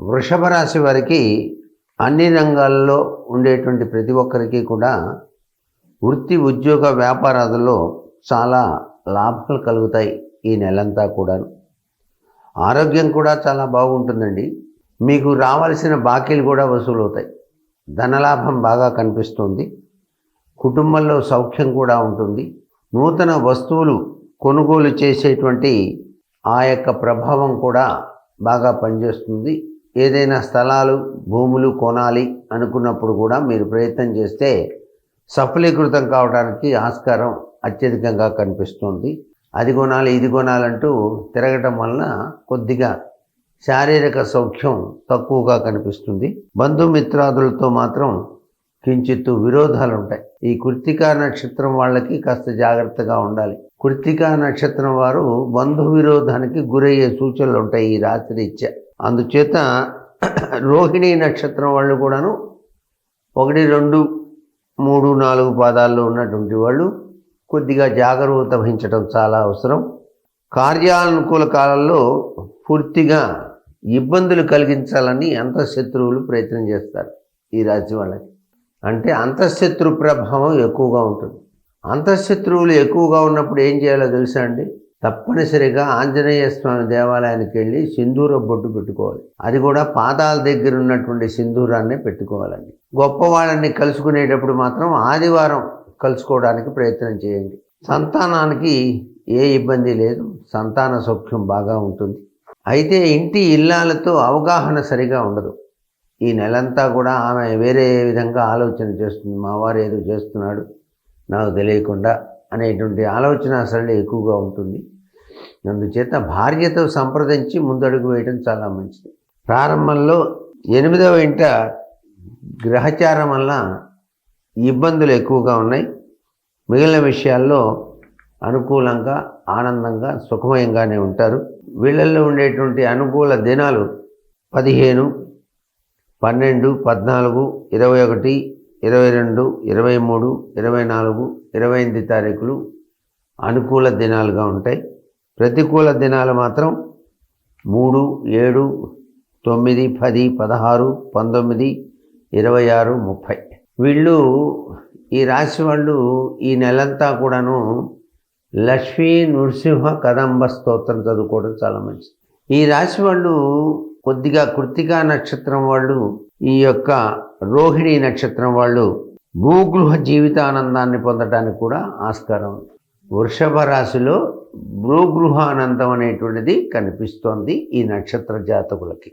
వృషభ రాశి వారికి అన్ని రంగాల్లో ఉండేటువంటి ప్రతి ఒక్కరికి కూడా వృత్తి ఉద్యోగ వ్యాపారాలలో చాలా లాభాలు కలుగుతాయి ఈ నెలంతా కూడాను. ఆరోగ్యం కూడా చాలా బాగుంటుందండి. మీకు రావాల్సిన బాకీలు కూడా వసూలవుతాయి. ధనలాభం బాగా కనిపిస్తుంది. కుటుంబంలో సౌఖ్యం కూడా ఉంటుంది. నూతన వస్తువులు కొనుగోలు చేసేటువంటి ఆ యొక్క ప్రభావం కూడా బాగా పనిచేస్తుంది. ఏదైనా స్థలాలు భూములు కొనాలి అనుకున్నప్పుడు కూడా మీరు ప్రయత్నం చేస్తే సఫలీకృతం కావడానికి ఆస్కారం అత్యధికంగా కనిపిస్తుంది. అది కొనాలి ఇది కొనాలంటూ తిరగటం వలన కొద్దిగా శారీరక సౌఖ్యం తక్కువగా కనిపిస్తుంది. బంధుమిత్రాదులతో మాత్రం కించిత్తు విరోధాలు ఉంటాయి ఈ కృత్తికా నక్షత్రం వాళ్ళకి కాస్త జాగ్రత్తగా ఉండాలి. కృత్తికా నక్షత్రం వారు బంధు విరోధానికి గురయ్యే సూచనలు ఉంటాయి ఈ రాత్రి ఇచ్చా అందుచేత రోహిణి నక్షత్రం వాళ్ళు కూడాను ఒకటి రెండు మూడు నాలుగు పాదాల్లో ఉన్నటువంటి వాళ్ళు కొద్దిగా జాగరూకత వహించడం చాలా అవసరం. కార్యానుకూల కాలంలో పూర్తిగా ఇబ్బందులు కలిగించాలని అంతఃశత్రువులు ప్రయత్నం చేస్తారు ఈ రాశి వాళ్ళకి. అంటే అంతఃశత్రు ప్రభావం ఎక్కువగా ఉంటుంది. అంతఃశత్రువులు ఎక్కువగా ఉన్నప్పుడు ఏం చేయాలో తెలుసా అండి? తప్పనిసరిగా ఆంజనేయ స్వామి దేవాలయానికి వెళ్ళి సింధూర బొట్టు పెట్టుకోవాలి. అది కూడా పాదాల దగ్గర ఉన్నటువంటి సింధూరాన్ని పెట్టుకోవాలండి. గొప్ప వాళ్ళని కలుసుకునేటప్పుడు మాత్రం ఆదివారం కలుసుకోవడానికి ప్రయత్నం చేయండి. సంతానానికి ఏ ఇబ్బంది లేదు సంతాన సౌఖ్యం బాగా ఉంటుంది. అయితే ఇంటి ఇల్లాలతో అవగాహన సరిగా ఉండదు. ఈ నెలంతా కూడా ఆమె వేరే విధంగా ఆలోచన చేస్తుంది మా వారు ఏదో చేస్తున్నాడు నాకు తెలియకుండా అనేటువంటి ఆలోచన సరళి ఎక్కువగా ఉంటుంది. అందుచేత భార్యతో సంప్రదించి ముందడుగు వేయడం చాలా మంచిది. ప్రారంభంలో ఎనిమిదవ ఇంట గ్రహచారం వల్ల ఇబ్బందులు ఎక్కువగా ఉన్నాయి. మిగిలిన విషయాల్లో అనుకూలంగా ఆనందంగా సుఖమయంగానే ఉంటారు. వీళ్ళల్లో ఉండేటువంటి అనుకూల దినాలు పదిహేను పన్నెండు పద్నాలుగు ఇరవై ఒకటి ఇరవై రెండు ఇరవై మూడు ఇరవై నాలుగు ఇరవై ఎనిమిది తారీఖులు అనుకూల దినాలుగా ఉంటాయి. ప్రతికూల దినాలు మాత్రం మూడు ఏడు తొమ్మిది పది పదహారు పంతొమ్మిది ఇరవై ఆరు ముప్పై. వీళ్ళు ఈ రాశి వాళ్ళు ఈ నెలంతా కూడాను లక్ష్మీ నృసింహ కదంబ స్తోత్రం చదువుకోవడం చాలా మంచిది. ఈ రాశి వాళ్ళు కొద్దిగా కృతికా నక్షత్రం వాళ్ళు ఈ యొక్క రోహిణి నక్షత్రం వాళ్ళు భూగృహ జీవితానందాన్ని పొందడానికి కూడా ఆస్కారం. వృషభ రాశిలో భూగృహానందం అనేటువంటిది కనిపిస్తోంది ఈ నక్షత్ర జాతకులకి.